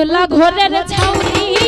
উদলা ঘরের ছাউনি।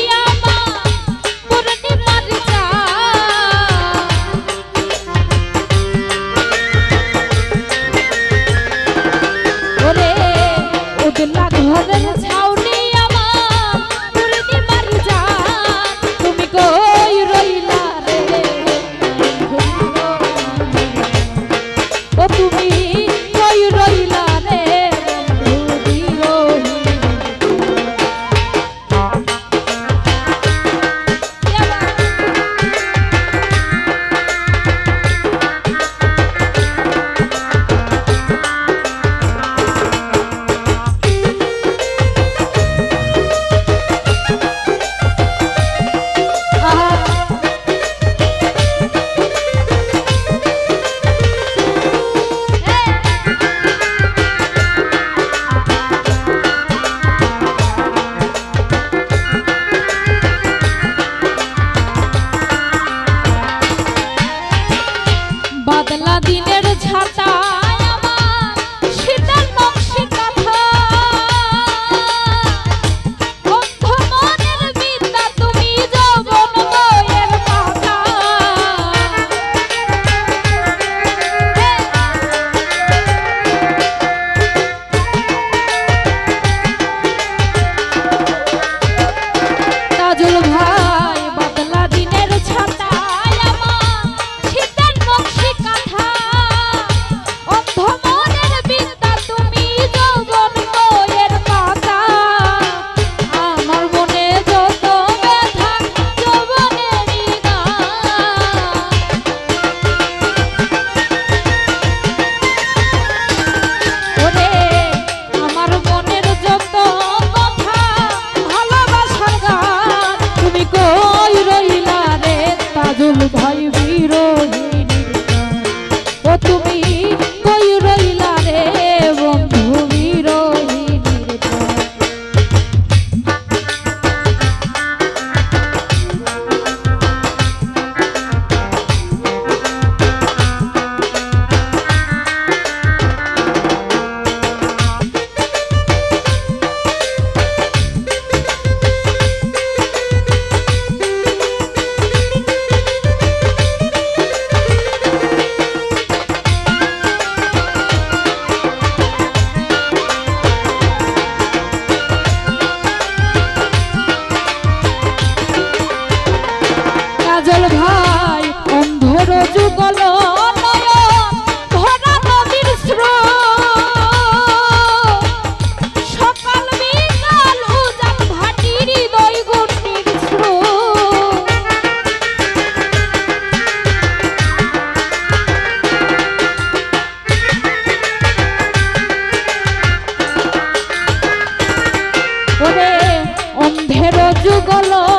অন্ধের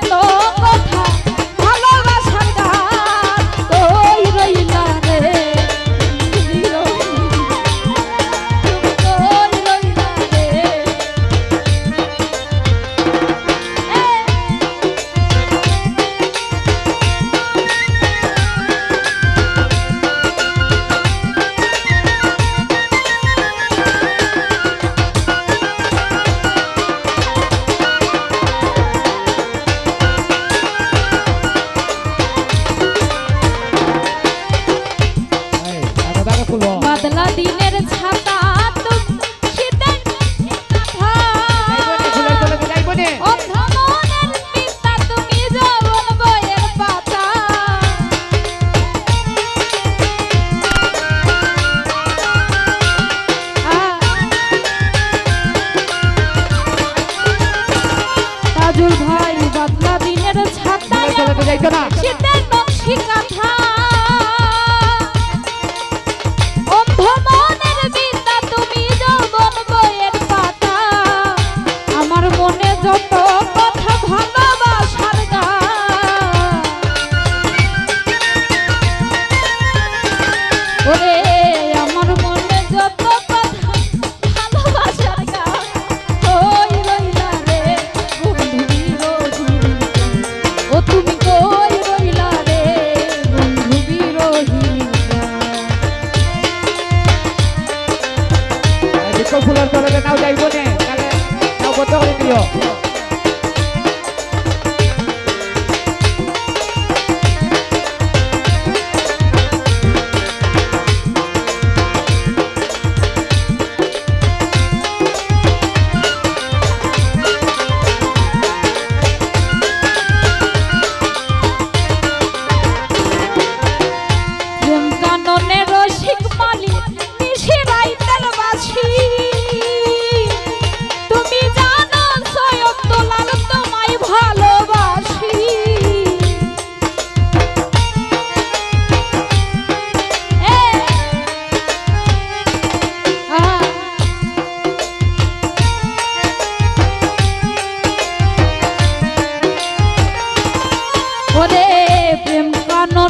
todo যাইতো না। ফুলর তলবে নাও যাইব নে। নাও বন্ধ করে দিও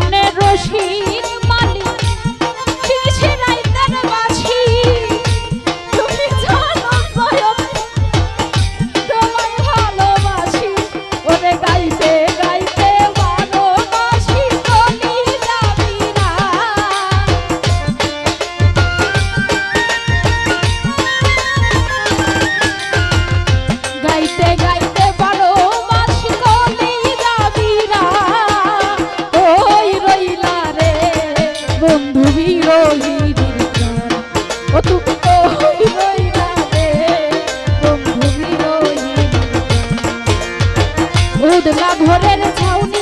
মনে দুধ মা ভোরের ছাউনি